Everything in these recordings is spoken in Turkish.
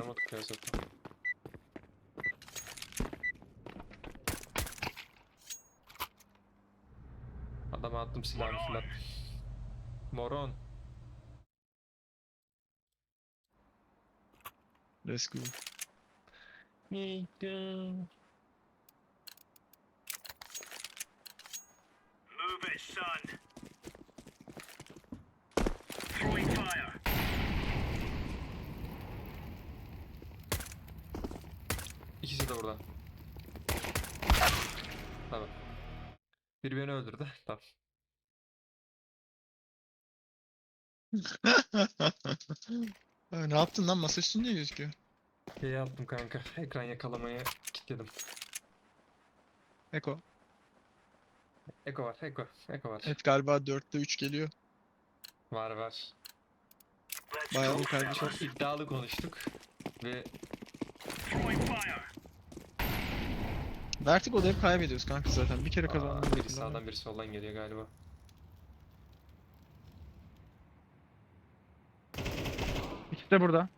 oynamadık ya zaten. Adama attım silahını filan. Moron. Let's go. Move it, son. Throwing fire. İkisi de burada. Tamam. Biri beni öldürdü. Tamam. Ha, ne yaptın lan masa üstünde gözüküyor. Şey yaptım kanka. Ekran yakalamaya kilitledim. Eko. Eko var, Eko. Eko var. Evet galiba 4'te 3 geliyor. Var var. Bayağı iyi kardeşim. Çok iddialı konuştuk. Ve Throwing fire. Vertigo'da hep kaybediyoruz kanka zaten. Bir kere aa, kazandığımız biri sağdan biri soldan geliyor galiba. İkisi de burada.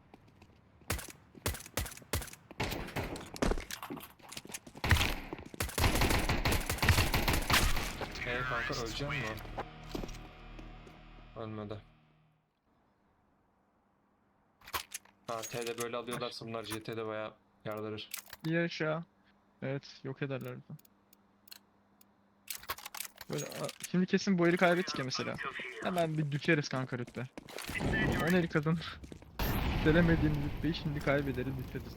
Ee kanka öleceğim mi? Ölmedi. Ha T'de böyle alıyorlarsa bunlar GT'de bayağı yardırır. Bir aşağı. Evet yok ederler bizi. Böyle, şimdi kesin bu eli kaybettik ya mesela. Hemen bir düşeriz kanka rütbe. Incendiary. 10 eli kazanır. Delemediğimiz rütbeyi şimdi kaybederiz düşeriz.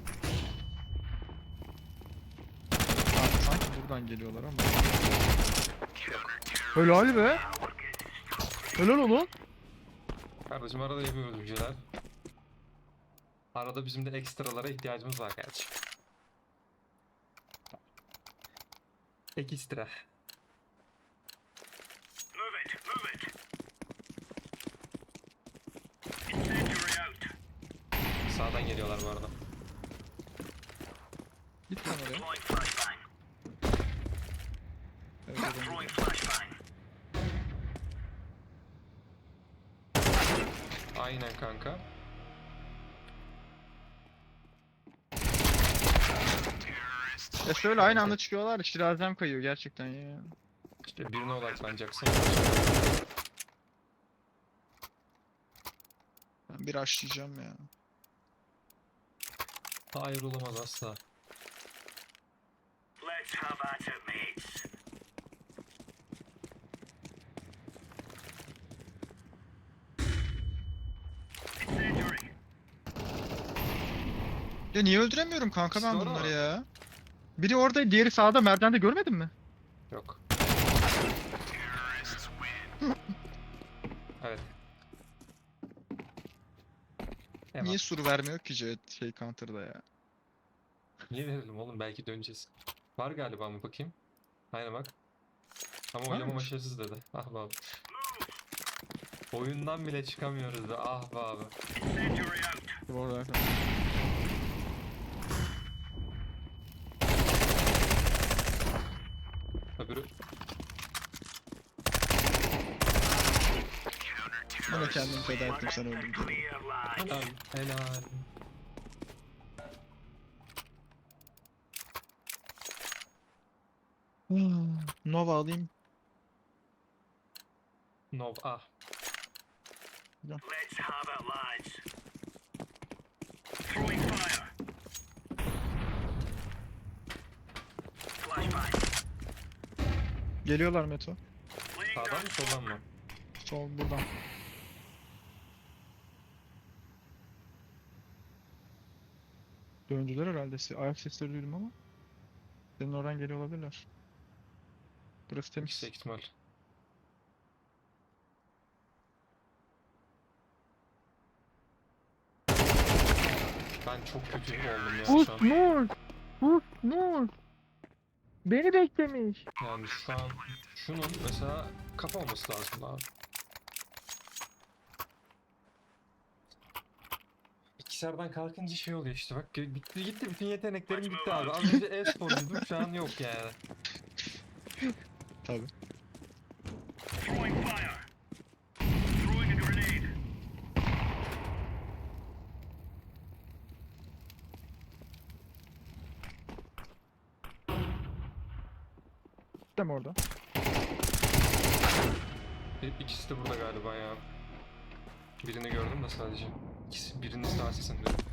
Abi sanki buradan geliyorlar ama. Helal be. Helal oğlum. Kardeşim arada yapıyoruz bir şeyler. Arada bizim de ekstralara ihtiyacımız var kardeşim. Ekstra. Move it, move it. Incendiary out. Sağdan geliyorlar bu arada. Git lan oraya. Deploying flashbang. Evet, Throwing flashbang. Aynen kanka. Ya şöyle aynı anda çıkıyorlar. Şirazem kayıyor gerçekten ya. İşte birine odaklanacaksın. Ben bir açlayacağım ya. Hayır olamaz asla. Ya niye öldüremiyorum kanka ben bunları ya? Biri orada, diğeri sağda merdivende görmedin mi? Yok. evet. Hemen. Niye sur vermiyor ki Jet şey counter'da ya? Niye verelim oğlum belki döneceğiz. Var galiba mı bakayım. Aynen bak. Ama oynama başarısız dedi. Ah be abi. Oyundan bile çıkamıyoruz be. Ah be abi. Dur orada. Öbürü. Bana kendimi feda ettim sen öldün diye. Helal. Helal. Nova alayım. No. Ah. Let's have it, lads. Throwing fire. Flashbang. Geliyorlar Meto. Sağdan mı soldan mı? Sol buradan. Döndüler herhalde. Ayak sesleri duydum ama. Senin oradan geliyor olabilirler. Burası temiz. Yüksek ihtimal. Ben çok kötü oldum ya şu an. Nur! Pus Nur! Beni beklemiş. Yani şu an şunun mesela kafa olması lazım abi. Bilgisayardan kalkınca şey oluyor işte bak bitti gitti bütün yeteneklerim gitti abi. Az önce e-sporcuydum şu an yok yani. Tabi. Throwing fire. Throwing a grenade. İkisi de mi orada? İkisi de burada galiba ya. Birini gördüm de sadece. İkisi, birinin sesini duydum.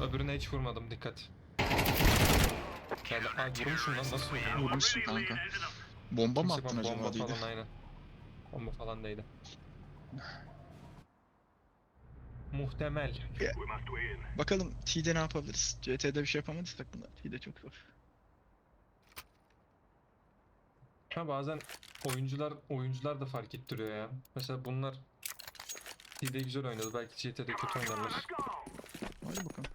Öbürüne hiç vurmadım dikkat. Yani ay vurmuşum lan nasıl vurdum? Vurmuşsun kanka. Bomba mı Kimse attın bomba acaba diye. falan aynen. Bomba falan değildi. Muhtemel. Win. Bakalım T'de ne yapabiliriz? CT'de bir şey yapamadıysak bunlar. T'de çok zor. Ha bazen oyuncular oyuncular da fark ettiriyor ya. Mesela bunlar T'de güzel oynadı. Belki CT'de kötü oynarlar. Hadi bakalım.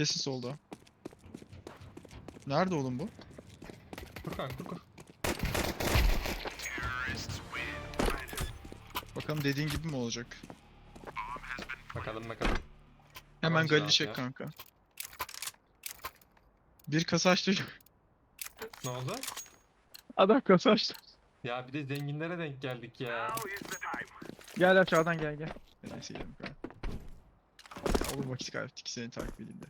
Sesi solda. Nerede oğlum bu? Kur kanka kur kur. Bakalım dediğin gibi mi olacak? Bakalım bakalım. Hemen Tabanca Galil at çek kanka. Bir kasa açtı. Ne oldu? Adam kasa açtı. Ya bir de zenginlere denk geldik ya. Gel aşağıdan gel gel. Neyse gidelim kanka. Ya Olur vakit kaybettik seni takip edeyim de.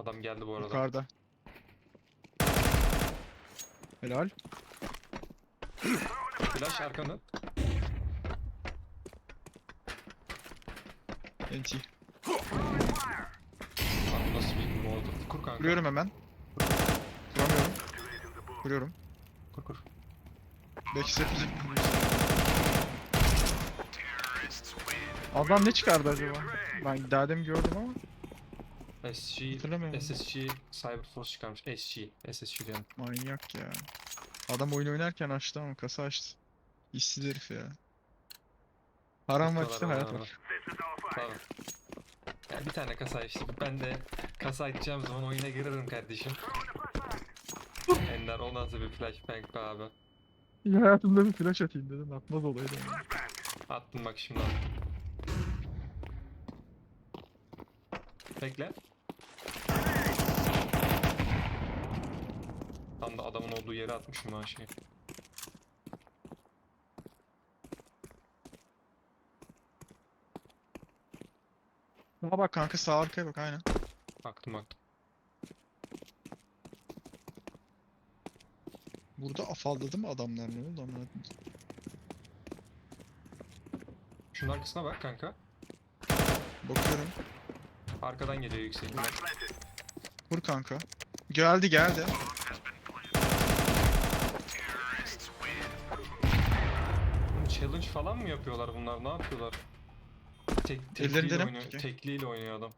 Adam geldi bu arada. Yukarıda. Helal. Flash arkanı. NT. Abi nasıl bir oldu? Kur kanka. Kuruyorum hemen. Kuramıyorum. Kuruyorum. Kur kur. Belki sürpriz Adam ne çıkardı acaba? Ben daha gördüm ama SG, hatırlamıyorum. SSG Cyberforce çıkarmış. SG, SSG diyorum. Manyak ya. Adam oyun oynarken açtı ama kasa açtı. İşsiz herif ya. İşte var hayat var. Tamam. Ya bir tane kasa işte. Ben de kasa açacağım zaman oyuna girerim kardeşim. Ender o nasıl bir flashbang be abi. Ya hayatımda bir flash atayım dedim atmaz olaydı yani. Attım bak şimdi. Bekle. Tam da adamın olduğu yere atmışım ha şeyi. Sağa bak kanka sağ arkaya bak aynen. Baktım baktım. Burada afalladı mı adamlar ne oldu amına? Şunun arkasına bak kanka. Bakıyorum. Arkadan geliyor yüksek. ihtimal. Vur kanka. Geldi geldi. Challenge falan mı yapıyorlar bunlar? Ne yapıyorlar? Tek, tekliyle oynuyor. peki? Tekliyle oynuyor adam.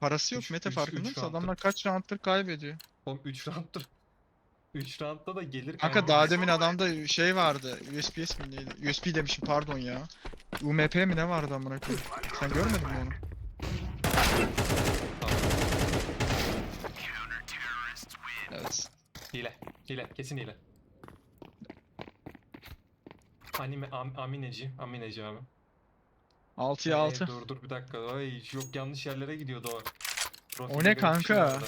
Parası yok Üç- Mete üç- farkında üç mısın? round'da. Adamlar kaç round'dır kaybediyor. Oğlum 3 round'dur. 3 round'da da gelir Kanka daha demin adamda şey vardı. USPS mi neydi? USB demişim pardon ya. UMP mi ne vardı amına koyayım? Sen görmedin mi onu? Evet. Hile. Hile. Kesin hile. Anime am, amineci. Amineci abi. 6'ya Ee, 6. dur dur bir dakika. Ay yok yanlış yerlere gidiyordu o. Profilde ne garip bir şey kanka? vardı.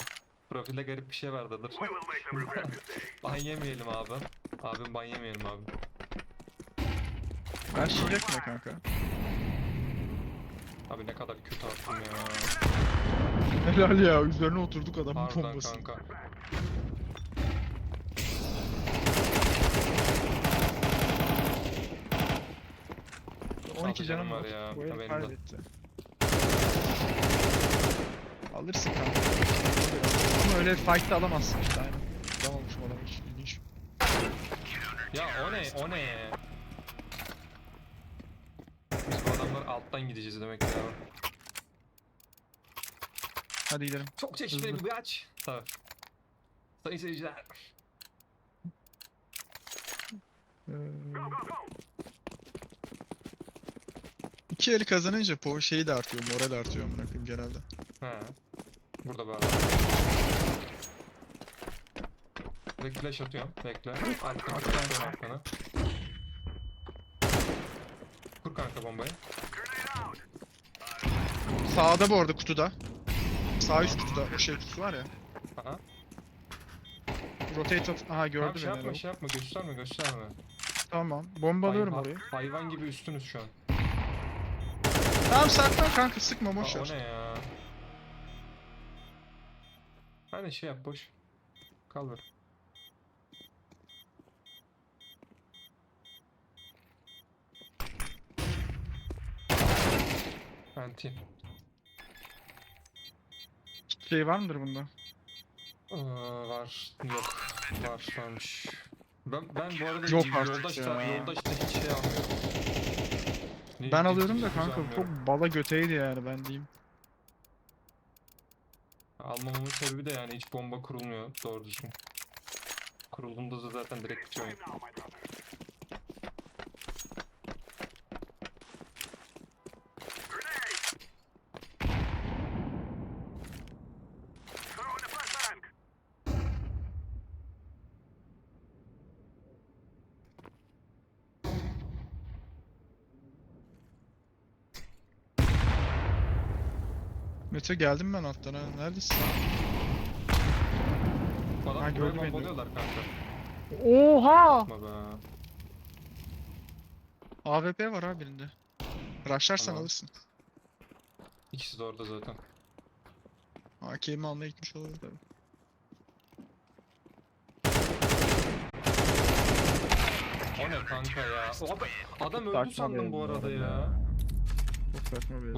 Profilde garip bir şey vardı dur. Ban yemeyelim abi. Abim ban yemeyelim abi. Ben şiirek mi kanka? Abi ne kadar kötü attım ya. Helal ya üzerine oturduk adamın Pardon bombası. kanka. 12 canım var ya, Bu el kaybetti. Alırsın kanka. Ama öyle fight'ta alamazsın işte aynen. Alamamışım adamı hiç ilginç. Ya o ne? O ne? Biz bu adamlar alttan gideceğiz demek ya. Hadi gidelim. Çok çeşitli bir aç. Tabii. Sayın seyirciler. Ee, iki el kazanınca po şeyi de artıyor, moral artıyor amına koyayım genelde. Ha. Burada bir araba. Direkt flash atıyorum. Bekle. Attım. Attım arkana. Kur kanka bombayı. Sağda bu arada kutuda. Sağ üst kutuda. O şey kutusu var ya. Aha. Rotate at. Aha Tamam gördü şey beni. yapma herhalde. şey yapma gösterme gösterme. Tamam. Bombalıyorum Hayvan- orayı. Hayvan gibi üstünüz şu an. Tamam saklan kanka sıkma Aa, boş o ver. ne ya? Hani şey yap boş. Kal böyle. Anti. Şey var mıdır bunda? Ee, var. Yok. Var varmış. Ben, ben bu arada Yok yoldaşta, yoldaşta hiç şey almıyorum. Ne- Ben alıyorum da göz kanka almıyorum. çok bala göteydi yani ben diyeyim. Almamamın sebebi de yani hiç bomba kurulmuyor doğru düzgün. Kurulduğunda da zaten direkt bitiyor. Mete geldim ben alttan ha. Neredesin? Adam Ha, buraya gördü beni. bombalıyorlar kanka. Oha! Yapma be. AWP var ha birinde. Rushlarsan Tamam. alırsın. İkisi de orada zaten. AK'mi almaya gitmiş olabilir tabii. O ne kanka ya? O adam, adam öldü Saçma sandım bu arada ya. Çok saçma bir.